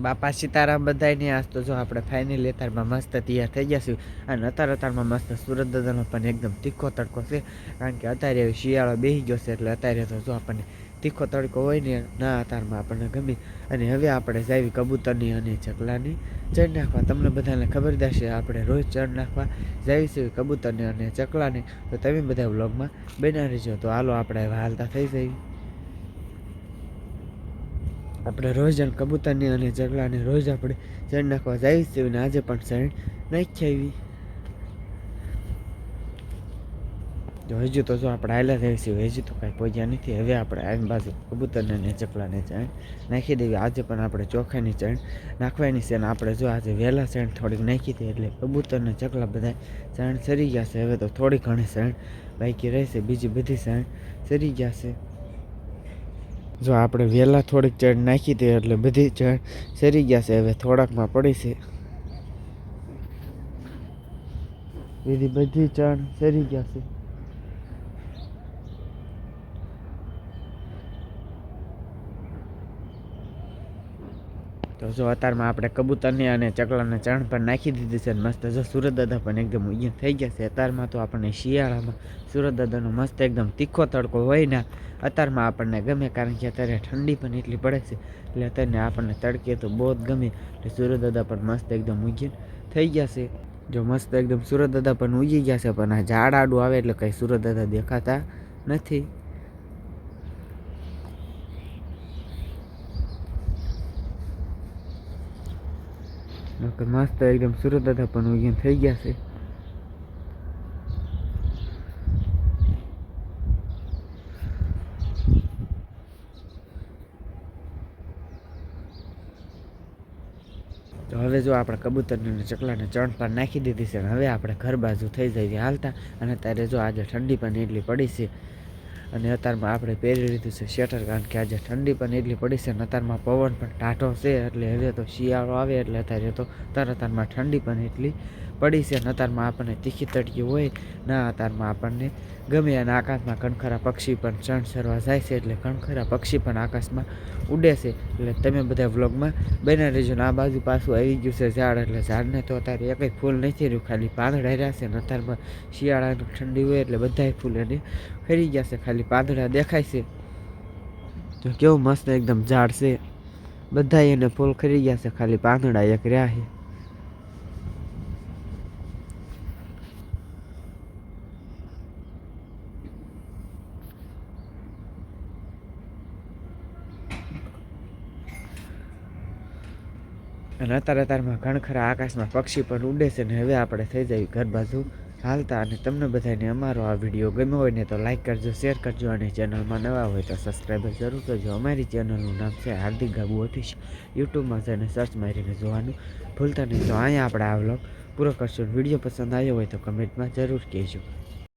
બાપા સીતારામ બધાયને આજ તો જો આપણે ફાઇનલી અત્યારમાં મસ્ત તૈયાર થઈ ગયા છીએ. અને અત્યારે અત્યારમાં મસ્ત સુરત દાદાનો પણ એકદમ તીખો તડકો છે. કારણ કે અત્યારે શિયાળો બેસી ગયો છે એટલે અત્યારે તો જો આપણને તીખો તડકો હોય ને ના અત્યારમાં આપણને ગમે. અને હવે આપણે જાવી કબૂતરની અને ચકલાની. ચડ નાખવા. તમને બધાને ખબર દેશે આપણે રોજ ચડ નાખવા જાવી છે કબૂતરની અને ચકલાની. તો તમે બધા વ્લોગમાં બનાવી રહેજો. તો હાલો, આપણે હાલતા થઈ જઈએ. આપણે રોજ અને કબૂતરની અને જગલાને રોજ આપણે ચણ નાખવા જાય છે અને આજે પણ ચણ નાખી આવી. હજુ તો જો આપણે આયલા છીએ હજુ તો કાંઈ પહોંચ્યા નથી. હવે આપણે આની બાજુ કબૂતરને અને ચકલાને ચણ નાખી દેવી. આજે પણ આપણે ચોખાની ચણ નાખવાની છે અને આપણે જો આજે વહેલા ચણ થોડીક નાખી હતી એટલે કબૂતરને ચકલા બધા ચણ સરી ગયા છે. હવે તો થોડી ઘણી ચણ બાકી રહેશે, બીજી બધી ચણ સરી ગયા છે. જો આપણે વહેલા થોડીક ચડ નાખી દઈએ એટલે બધી ચડ સરી ગયા છે, હવે થોડાકમાં પડી છે. બીજી બધી ચણ સરી ગયા છે. તો જો અત્યારમાં આપણે કબૂતરની અને ચકલાને ચણ પણ નાખી દીધી છે મસ્ત જો સુરત દાદા પણ એકદમ ઉગ્યા થઈ ગયા છે. અત્યારમાં તો આપણને શિયાળામાં સુરત દાદાનો મસ્ત એકદમ તીખો તડકો હોય ને અત્યારમાં આપણને ગમે કારણ કે અત્યારે ઠંડી પણ એટલી પડે છે. એટલે અત્યારે આપણને તડકે તો બહુ જ ગમે. એટલે સુરત દાદા પણ મસ્ત એકદમ ઉગીને થઈ ગયા છે. જો મસ્ત એકદમ સુરત દાદા પણ ઉગી ગયા છે, પણ આ ઝાડ આડું આવે એટલે કંઈ સુરત દાદા દેખાતા નથી. નકર મસ્ત એકદમ સુરત દાદા પણ ઉગીને થઈ ગયા છે. તો હવે જો આપણે કબૂતરને ચકલાને ચણ પર નાખી દીધી છે હવે આપણે ઘર બાજુ થઈ જઈએ હાલતા, અને ત્યારે જો આજે ઠંડી પણ એટલી પડી છે. અને અત્યારમાં આપણે પહેરી લીધું છે સ્વેટર કારણ કે આજે ઠંડી પણ એટલી પડી છે અને અત્યારમાં પવન પણ ટાઢો છે, એટલે હવે તો શિયાળો આવે એટલે અત્યારે તો તરતારમાં ઠંડી પણ એટલી પડી છે. અને અતારમાં આપણને તીખી તડકી હોય, ના અત્યારમાં આપણને ગમે અને આકાશમાં કણખરા પક્ષી પણ ચણ સરવા જાય છે એટલે કણખરા પક્ષી પણ આકાશમાં ઉડે છે. એટલે તમે બધા વ્લોગમાં બના રહેજો. ને આ બાજુ પાછું આવી ગયું છે ઝાડ, એટલે ઝાડને તો અત્યારે એકય ફૂલ નથી રહ્યું. ખાલી પાંદડા રહ્યા છે. અને અત્યારમાં શિયાળાની ઠંડી હોય એટલે બધાય ફૂલ એને ફરી ગયા છે. ખાલી પાંદડા દેખાય છે. તો કેવું મસ્ત એકદમ ઝાડ છે. બધા એને ફૂલ ખરી ગયા છે. ખાલી પાંદડા એક રહ્યા છે. અને અત્યારે અત્યારમાં ઘણખરા આકાશમાં પક્ષી પણ ઉડે છે ને હવે આપણે થઈ જઈએ ઘર બાજુ. હાલતા અને તમને બધાને અમારો આ વીડિયો ગમ્યો હોય ને તો લાઈક કરજો શેર કરજો અને ચેનલમાં નવા હોય તો સબસ્ક્રાઈબર જરૂર કરજો. અમારી ચેનલનું નામ છે હાર્દિક ગાબુ ઓફિશિયલ યુટ્યુબમાં જઈને સર્ચ મારીને જોવાનું. ભૂલતા નહીં તો અહીંયા આપણે આ વ્લોગ પૂરો કરશું. વીડિયો પસંદ આવ્યો હોય તો કમેન્ટમાં જરૂર કહેજો.